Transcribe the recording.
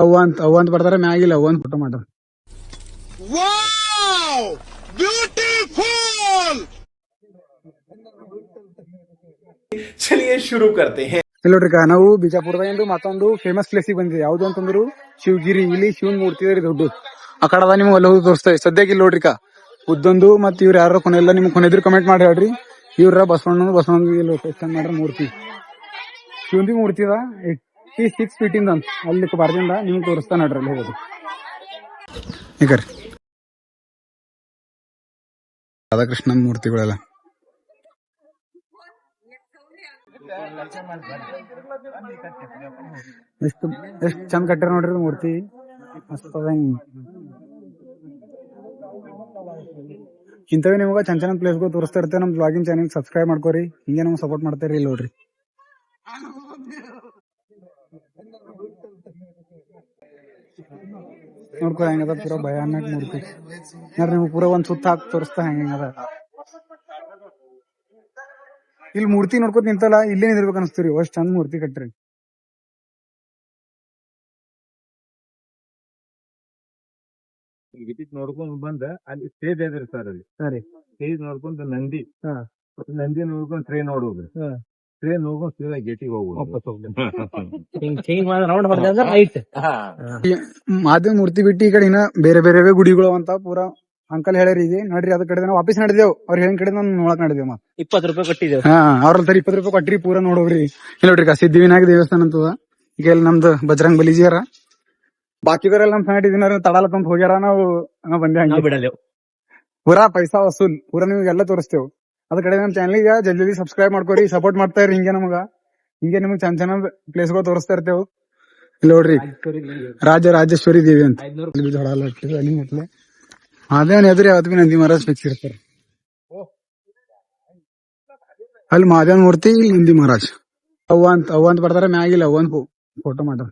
ಅವ್ ಅಂತ ಅವ್ ಮ್ಯಾಗಿಲ್ಲ ಅವ್ ಅಂತ ಫೋಟೋ ಮಾಡ್ರ ಚಲಿಯೇ ಶುರು ಕರ್ತೆ ನೋಡ್ರಿಕ ನಾವು ಬಿಜಾಪುರದಾಗಿಂದು ಮತ್ತೊಂದು ಫೇಮಸ್ ಪ್ಲೇಸಿಗೆ ಬಂದಿದೆ ಯಾವ್ದು ಅಂತಂದ್ರು ಶಿವಗಿರಿ ಇಲ್ಲಿ ಶಿವನ್ ಮೂರ್ತಿ ಇದೆ ದೊಡ್ಡ ಆ ಕಡೆ ಅದ ನಿಮ್ಗೆ ಅಲ್ಲಿ ಹೋಗಿ ತೋರಿಸ್ತೇವೆ ಸದ್ಯಕ್ಕೆ ಇಲ್ಲಿ ನೋಡ್ರಿಕ ಉದ್ದೊಂದು ಮತ್ತೆ ಇವ್ರು ಯಾರು ಕೊನೆಲ್ಲ ನಿಮ್ಗೆ ಕೊನೆದ್ರು ಕಮೆಂಟ್ ಮಾಡಿ ಹೇಳ್ರಿ. ಇವ್ರ ಬಸವಣ್ಣ ಬಸವಣ್ಣ ಮಾಡ್ರ ಮೂರ್ತಿ. ಶಿವಂದಿ ಮೂರ್ತಿ ಅದ ಏಯ್ಟಿ ಸಿಕ್ಸ್ ಫೀಟ್ ಇಂದ ಅಲ್ಲಿ ಬಾರ್ದಿಂದ ನಿಮ್ಗೆ ತೋರಿಸ್ತಾ ನೋಡ್ರಿ ಅಲ್ಲಿ ಹೋಗೋದು. ಈಗ ರೀ. ರಾಧಾಕೃಷ್ಣನ್ ಮೂರ್ತಿಗಳೆಲ್ಲ. ಎಷ್ಟು ಎಷ್ಟು ಚಂದ ಕಟ್ಟಾರ ನೋಡ್ರಿ ಮೂರ್ತಿ. ಇಂಥವೇ ನಿಮ್ಗೆ ಚಂದ ಚಂದ ಪ್ಲೇಸ್ಗಳು ತೋರಿಸ್ತಾ ಇರ್ತೇವೆ. ನಮ್ಮ ಬ್ಲಾಗಿಂಗ್ ಚಾನಲ್ ಸಬ್ಸ್ಕ್ರೈಬ್ ಮಾಡ್ಕೋರಿ. ಹಿಂಗೆ ನಮ್ಗೆ ಸಪೋರ್ಟ್ ಮಾಡ್ತೀರಿ ನೋಡ್ರಿ. ನೋಡ್ಕೊ ಹೆಂಗದ ಪೂರ ಭಯಾನಕ ಮೂರ್ತಿ. ನೋಡ್ರಿ ನಿಮ್ಗೆ ಪೂರ ಒಂದ್ ಸುತ್ತ ಹಾಕಿ ತೋರಿಸ್ತಾ ಹೆಂಗದ. ಇಲ್ಲಿ ಮೂರ್ತಿ ನೋಡ್ಕೊತ ನಿಂತಲ್ಲ ಇಲ್ಲೇ ನಿಂದಿರ್ಬೇಕು ಅನಿಸ್ತೀರಿ ಅಷ್ಟ್ ಚಂದ ಮೂರ್ತಿ ಕಟ್ರಿ ಗಿಟಿಟ್ ನೋಡ್ಕೊಂಡ್ ಬಂದ ಅಲ್ಲಿ ಸ್ಟೇಜ್ ಐತ್ರಿ ಸರ್ ಅಲ್ಲಿ. ಸರಿ. ಸ್ಟೇಜ್ ನೋಡ್ಕೊಂಡ್ ನಂದಿ. ಹಾ. ನಂದಿ ನೋಡ್ಕೊಂಡ್ ಟ್ರೈನ್ ನೋಡೋದು ಹಾ. ಟ್ರೈನ್ ಹೋಗೋದು ಸೀದಾ ಗೇಟಿಗೆ ಹೋಗುದು ಹಿಂಗ್ ಹಿಂಗ್ ರೌಂಡ್ ಹೊಡೆದ ರೈಟ್ ಮಾದೇವ್ ಮೂರ್ತಿ ಬಿಟ್ಟು ಈ ಕಡೆ ಇನ್ನ ಬೇರೆ ಬೇರೆ ಗುಡಿಗಳು ಅಂತ ಪೂರ ಅಂಕಲ್ ಹೇಳಿ ಈಗ. ನೋಡ್ರಿ ಅದ ಕಡೆ ನಾವು ವಾಪಸ್ ನಡೆದೇವ್. ಅವ್ರ ಹೆಂಗ್ ಕಡೆ ನಾನು ನೋಡಕ್ ನಡೆದೇವ್ ಮತ್ ಇಪ್ಪತ್ತು ರೂಪಾಯಿ ಕೊಟ್ಟಿದ್ದೇವೆ. ಹಾ ಅವ್ರ ತರ ಇಪ್ಪತ್ತು ರೂಪಾಯಿ ಕೊಟ್ರಿ ಪೂರಾ ನೋಡೋವ್ರಿ. ಇಲ್ಲ ನೋಡ್ರಿ ಸಿದ್ಧಿ ವಿನಾಯಕ ದೇವಸ್ಥಾನ ಅಂತದ. ಈಗ ಇಲ್ಲಿ ನಮ್ದು ಬಜರಂಗ್ ಬಲಿಜಿಯಾರ ಬಾಕಿದವರೆಲ್ಲ ನಮ್ ಫ್ಯಾಮಿಲಿ ದಿನ ತಂದ್ ಹೋಗ್ಯಾರ ನಾವು ನಾವ್ ಬಂದೆ ಹಂಗೆ. ಬಿಡಲ್ಲೇವು. ಪೂರಾ ಪೈಸಾ ವಸೂಲ್. ಪೂರಾ ನಿಮ್ಗೆಲ್ಲ ತೋರಿಸ್ತೇವ್. ಅದ ಕಡೆ ನಮ್ ಚಾನಲ್ಗೆ ಜಲ್ದಿ ಜಲ್ದಿ ಸಬ್ಸ್ಕ್ರೈಬ್ ಮಾಡ್ಕೊರಿ ಸಪೋರ್ಟ್ ಮಾಡ್ತಾ ಇರಿ ಹಿಂಗೆ ನಮಗ. ಹಿಂಗೆ ನಿಮ್ಗೆ ಚಂದ ಪ್ಲೇಸ್ಗಳು ತೋರಿಸ್ತಾ ಇರ್ತೇವೆ. ನೋಡ್ರಿ, ರಾಜ ರಾಜೇಶ್ವರಿ ದೇವಿ ಅಂತ. ಐದ್ನೂರು ಅಲ್ಲಿ ಮೆಟ್ಲೆ ಮಾದೇವನ್ ನಂದಿ ಮಹಾರಾಜ್ ಫಿಕ್ಸ್ ಇರ್ತಾರೆ. ಅಲ್ಲಿ ಮಾದೇವನ್ ಮೂರ್ತಿ, ಇಲ್ಲಿ ನಂದಿ ಮಹಾರಾಜ್. ಅವ್ವ ಅಂತ ಅವ್ವ ಅಂತ ಬರ್ತಾರ, ಮ್ಯಾಗಿಲ್ಲ ಅವ್ವ ಅಂತ ಫೋಟೋ ಮಾಡ್ರ